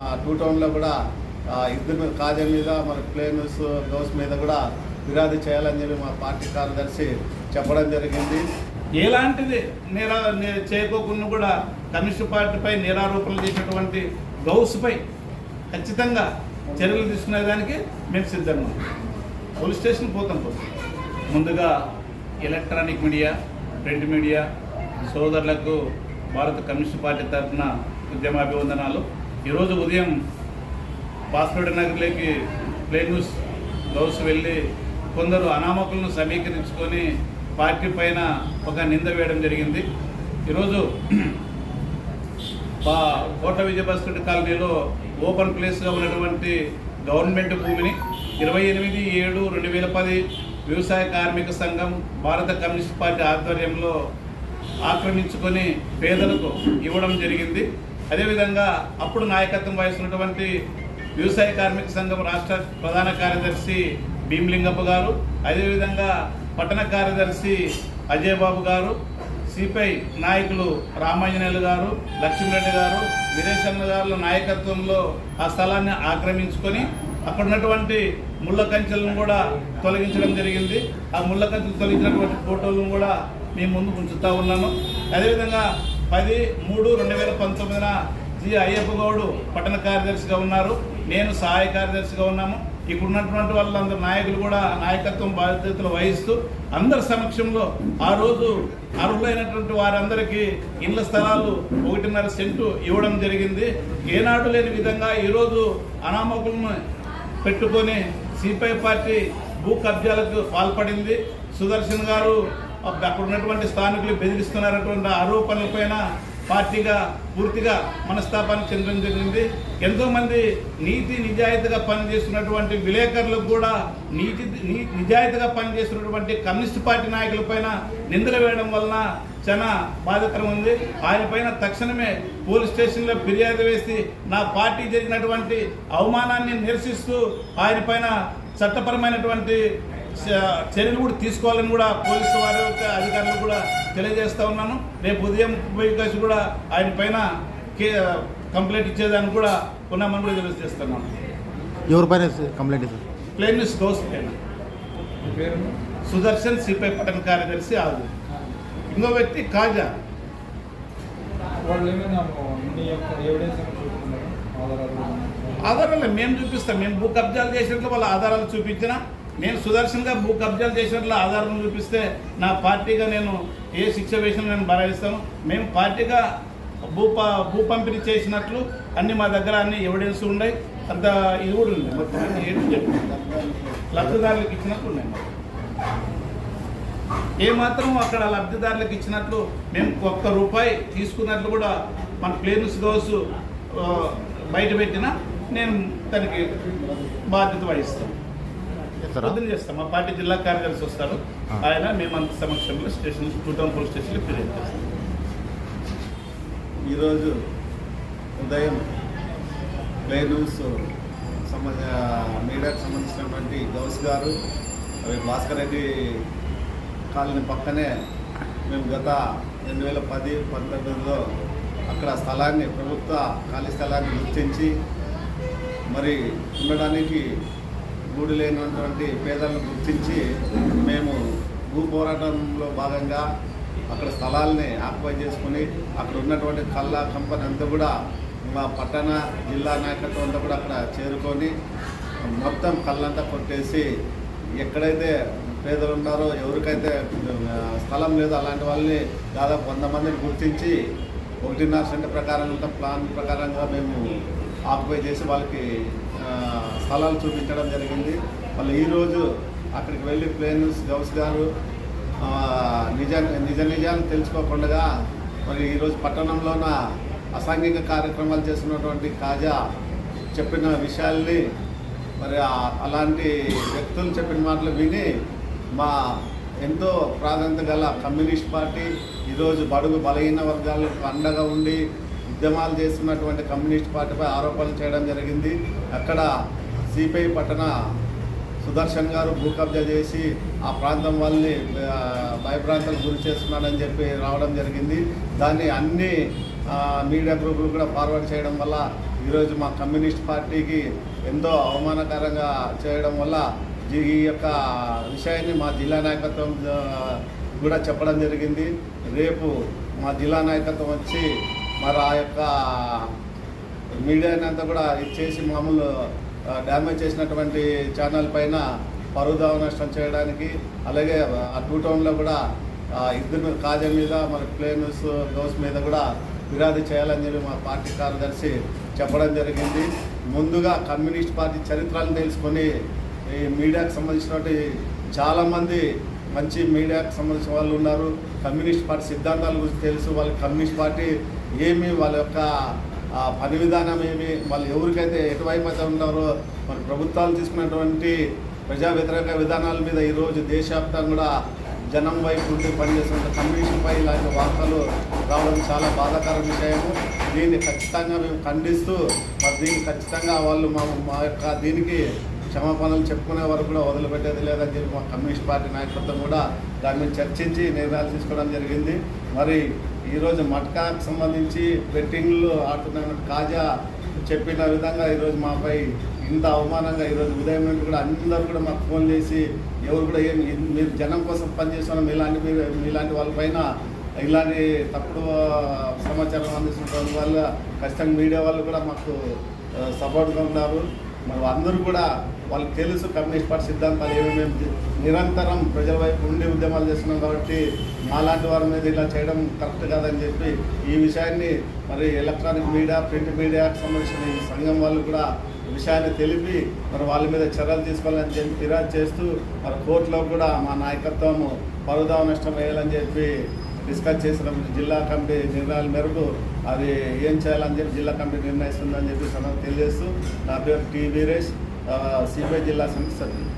ఆ, టూ టౌన్లో కూడా ఇద్దరు ఇద్దరి మీద మీద మన ప్లేనర్స్ గౌస్ మీద కూడా ఫిర్యాదు చేయాలని చెప్పి మా పార్టీ కార్యదర్శి చెప్పడం జరిగింది. ఎలాంటిది నేరా నే- చేయకోకుండా కూడా కమ్యూనిస్ట్ పార్టీపై నేరారోపణలు చేసినటువంటి గౌస్పై ఖచ్చితంగా చర్యలు తీసుకునేదానికి మేము సిద్ధంగా పోలీస్ స్టేషన్ పోతాం పోతాం ముందుగా ఎలక్ట్రానిక్ మీడియా ప్రింట్ మీడియా సోదరులకు భారత కమ్యూనిస్ట్ పార్టీ తరఫున ఉద్యమాభివందనాలు. ఈరోజు ఉదయం బాస్పేట నగర్లోకి ప్లేన్ న్యూస్ వెళ్ళి కొందరు అనామకులను సమీకరించుకొని పార్టీ పైన ఒక నింద వేయడం జరిగింది. ఈరోజు పా కోట విజయభాస్కర్ కాలనీలో ఓపెన్ ప్లేస్గా ఉన్నటువంటి గవర్నమెంట్ భూమిని ఇరవై ఎనిమిది ఏడు రెండు వేల పది వ్యవసాయ కార్మిక సంఘం భారత కమ్యూనిస్ట్ పార్టీ ఆధ్వర్యంలో ఆక్రమించుకొని పేదలకు ఇవ్వడం జరిగింది. అదేవిధంగా అప్పుడు నాయకత్వం వహిస్తున్నటువంటి వ్యవసాయ కార్మిక సంఘం రాష్ట్ర ప్రధాన కార్యదర్శి భీమలింగప్ప గారు అదేవిధంగా పట్టణ కార్యదర్శి అజయ్ బాబు గారు సిపిఐ నాయకులు రామాంజనేయులు గారు లక్ష్మీరెడ్డి గారు వీరేశన్న గారుల నాయకత్వంలో ఆ స్థలాన్ని ఆక్రమించుకొని అక్కడ ఉన్నటువంటి ముళ్ళ కంచెలను కూడా తొలగించడం జరిగింది. ఆ ముళ్ళ కంచెలు తొలగించినటువంటి ఫోటోలను కూడా మేము ముందు ఉంచుతూ ఉన్నాను. అదేవిధంగా పది మూడు రెండు వేల పంతొమ్మిదిన జి. అయ్యప్ప గౌడు పట్టణ కార్యదర్శిగా ఉన్నారు. నేను సహాయ కార్యదర్శిగా ఉన్నాము. ఇక్కడ ఉన్నటువంటి వాళ్ళందరూ నాయకులు కూడా నాయకత్వం బాధ్యతలు వహిస్తూ అందరి సమక్షంలో ఆ రోజు అర్హులైనటువంటి వారందరికీ ఇళ్ళ స్థలాలు ఒకటిన్నర సెంటు ఇవ్వడం జరిగింది. ఏనాడు లేని విధంగా ఈరోజు అనామకులను పెట్టుకొని సిపిఐ పార్టీ భూ కబ్జాలకు పాల్పడింది. సుదర్శన్ గారు అక్కడ ఉన్నటువంటి స్థానికులు బెదిరిస్తున్నారటువంటి ఆరోపణలపైన పార్టీగా పూర్తిగా మనస్తాపాన్ని చెందడం జరిగింది. ఎంతోమంది నీతి నిజాయితీగా పనిచేస్తున్నటువంటి విలేకరులకు కూడా నీతి నిజాయితీగా పనిచేస్తున్నటువంటి కమ్యూనిస్ట్ పార్టీ నాయకులపైన నిందలు వేయడం వలన చాలా బాధకరం ఉంది. ఆయన పైన తక్షణమే పోలీస్ స్టేషన్లో ఫిర్యాదు వేసి నా పార్టీ జరిగినటువంటి అవమానాన్ని నిరసిస్తూ ఆయన పైన చట్టపరమైనటువంటి చర్యలు కూడా తీసుకోవాలని కూడా పోలీసు వారి అధికారులు కూడా తెలియజేస్తా ఉన్నాను. రేపు ఉదయం కలిసి కూడా ఆయన పైన కే కంప్లైంట్ ఇచ్చేదానికి కూడా ఉన్నామని కూడా తెలియజేస్తున్నాను ఎవరి పైన కంప్లైంట్ ఇస్తారు? ప్లేన్ న్యూస్ గౌస్ పైన. సుదర్శన్ సిపిఐ పట్టణ కార్యదర్శి ఆదు. ఇంకో వ్యక్తి కాజా. ఆధారాలు మేము చూపిస్తాం. మేము భూ కబ్జాలు చేసినట్లు వాళ్ళ ఆధారాలు చూపించిన నేను సుదర్శన్గా భూ కబ్జాలు చేసినట్లు ఆధారం చూపిస్తే నా పార్టీగా నేను ఏ శిక్ష వేసినా నేను భరాయిస్తాను మేము పార్టీగా భూ భూ పంపిణీ చేసినట్లు అన్ని మా దగ్గర అన్ని ఎవిడెన్స్ ఉన్నాయి. అంత ఇది కూడా ఉంది. మొత్తం ఏంటి చెప్పి లబ్ధిదారులకు ఇచ్చినట్లు ఉన్నాయి. ఏమాత్రం అక్కడ లబ్ధిదారులకు ఇచ్చినట్లు మేము ఒక్క రూపాయి తీసుకున్నట్లు కూడా మన ప్లేన్స్ గౌస్ బయట పెట్టినా నేను దానికి బాధ్యత వహిస్తాను. పొద్దున చేస్తాం. మా పార్టీ జిల్లా కార్యదర్శి వస్తారు. ఆయన మేమంత సమక్షంలో స్టేషన్ టూ టౌన్ పోలీస్ స్టేషన్లో ఫిర్యాదు చేస్తాం. ఈరోజు ఉదయం ప్లే న్యూస్ సంబంధ మీడియాకు సంబంధించినటువంటి గౌస్ గారు అవి భాస్కర్ రెడ్డి కాలనీ పక్కనే మేము గత రెండు వేల పది పంతొమ్మిదిలో అక్కడ స్థలాన్ని ప్రభుత్వ ఖాళీ స్థలాన్ని గుర్తించి మరి ఉండడానికి గూడు లేనటువంటి పేదలను గుర్తించి మేము భూ పోరాటంలో భాగంగా అక్కడ స్థలాల్ని ఆక్యుపై చేసుకుని అక్కడ ఉన్నటువంటి కళ్ళ కంపెనీ అంతా కూడా మా పట్టణ జిల్లా నాయకత్వం అంతా కూడా అక్కడ చేరుకొని మొత్తం కళ్ళంతా కొట్టేసి ఎక్కడైతే పేదలు ఉన్నారో ఎవరికైతే స్థలం లేదో అలాంటి వాళ్ళని దాదాపు వంద మందిని గుర్తించి ఒకటిన్నర సెంటర్ ప్రకారం ప్లాన్ ప్రకారంగా మేము ఆక్యుపై చేసి వాళ్ళకి స్థలాలు చూపించడం జరిగింది. మళ్ళీ ఈరోజు అక్కడికి వెళ్ళి ప్లేన్స్ గౌస్ గారు నిజ నిజ నిజాన్ని తెలుసుకోకుండా మరి ఈరోజు పట్టణంలోన అసాంఘిక కార్యక్రమాలు చేస్తున్నటువంటి కాజా చెప్పిన విషయాల్ని మరి అలాంటి వ్యక్తులు చెప్పిన మాటలు విని మా ఎంతో ప్రాధాన్యత గల కమ్యూనిస్ట్ పార్టీ ఈరోజు బడుగు బలహీన వర్గాలకు అండగా ఉండి ఉద్యమాలు చేస్తున్నటువంటి కమ్యూనిస్ట్ పార్టీపై ఆరోపణలు చేయడం జరిగింది. అక్కడ సిపిఐ పట్టణ సుదర్శన్ గారు భూ కబ్జా చేసి ఆ ప్రాంతం వాళ్ళని భయప్రాంతాలకు గురి చేస్తున్నాడని చెప్పి రావడం జరిగింది. దాన్ని అన్ని మీడియా గ్రూపులు కూడా ఫార్వర్డ్ చేయడం వల్ల ఈరోజు మా కమ్యూనిస్ట్ పార్టీకి ఎంతో అవమానకరంగా చేయడం వల్ల ఈ ఈ యొక్క విషయాన్ని మా జిల్లా నాయకత్వం కూడా చెప్పడం జరిగింది. రేపు మా జిల్లా నాయకత్వం వచ్చి మరి ఆ యొక్క మీడియాని అంతా కూడా ఇచ్చేసి మామూలు డ్యామేజ్ చేసినటువంటి ఛానల్ పైన పరుదావ నష్టం చేయడానికి అలాగే ఆ టూ టౌన్లో కూడా ఇద్దరు మీద మీద మరి ప్లేనస్ గౌస్ మీద కూడా ఫిర్యాదు చేయాలని చెప్పి మా పార్టీ కార్యదర్శి చెప్పడం జరిగింది. ముందుగా కమ్యూనిస్ట్ పార్టీ చరిత్రను తెలుసుకొని ఈ మీడియాకు సంబంధించినటువంటి చాలామంది మంచి మీడియాకు సంబంధించిన వాళ్ళు ఉన్నారు. కమ్యూనిస్ట్ పార్టీ సిద్ధాంతాల గురించి తెలుసు. వాళ్ళ కమ్యూనిస్ట్ పార్టీ ఏమి వాళ్ళ యొక్క పని విధానం ఏమి వాళ్ళు ఎవరికైతే ఎటువైపు అయితే ఉన్నారో మరి ప్రభుత్వాలు తీసుకున్నటువంటి ప్రజా వ్యతిరేక విధానాల మీద ఈరోజు దేశవ్యాప్తంగా కూడా జనం వైపు ఉండి పనిచేస్తున్న కమిషన్పై ఇలాంటి వార్తలు రావడం చాలా బాధాకర విషయము. దీన్ని ఖచ్చితంగా మేము ఖండిస్తూ మరి దీన్ని ఖచ్చితంగా వాళ్ళు మా మా యొక్క దీనికి క్షమాపణలు చెప్పుకునే వరకు కూడా వదిలిపెట్టేది లేదని చెప్పి మా కమ్యూనిస్ట్ పార్టీ నాయకత్వం కూడా దాని మీద చర్చించి నిర్ణయాలు తీసుకోవడం జరిగింది. మరి ఈరోజు మట్కాకు సంబంధించి బెట్టింగ్లు ఆడుతున్న కాజా చెప్పిన విధంగా ఈరోజు మాపై ఇంత అవమానంగా ఈరోజు ఉదయం నుండి కూడా అందరూ కూడా మాకు ఫోన్ చేసి ఎవరు కూడా ఏం మీరు జనం కోసం పనిచేస్తున్నాం ఇలాంటి మీరు ఇలాంటి వాళ్ళపైన ఇలాంటి తప్పుడు సమాచారం అందిస్తున్న వల్ల ఖచ్చితంగా మీడియా వాళ్ళు కూడా మాకు సపోర్ట్గా ఉన్నారు. మరి అందరూ కూడా వాళ్ళకి తెలుసు కమ్యూనిస్ట్ పార్టీ సిద్ధాంతాలు ఏమేమి నిరంతరం ప్రజల వైపు ఉండి ఉద్యమాలు చేస్తున్నాం కాబట్టి మాలాంటి వారి మీద ఇలా చేయడం కరెక్ట్ కాదని చెప్పి ఈ విషయాన్ని మరి ఎలక్ట్రానిక్ మీడియా ప్రింట్ మీడియాకు సంబంధించిన ఈ సంఘం వాళ్ళు కూడా విషయాన్ని తెలిపి మరి వాళ్ళ మీద చర్యలు తీసుకోవాలని చెప్పి ఫిర్యాదు చేస్తూ మరి కోర్టులో కూడా మా నాయకత్వము పరుదావ నష్టం వేయాలని చెప్పి డిస్కస్ చేసిన జిల్లా కమిటీ నిర్ణయాల మేరకు అది ఏం చేయాలని చెప్పి జిల్లా కమిటీ నిర్ణయిస్తుందని చెప్పి సమయం తెలియజేస్తూ నా పేరు టి వీరేష్ సిపిఐ జిల్లా సమితి సభ్యులు.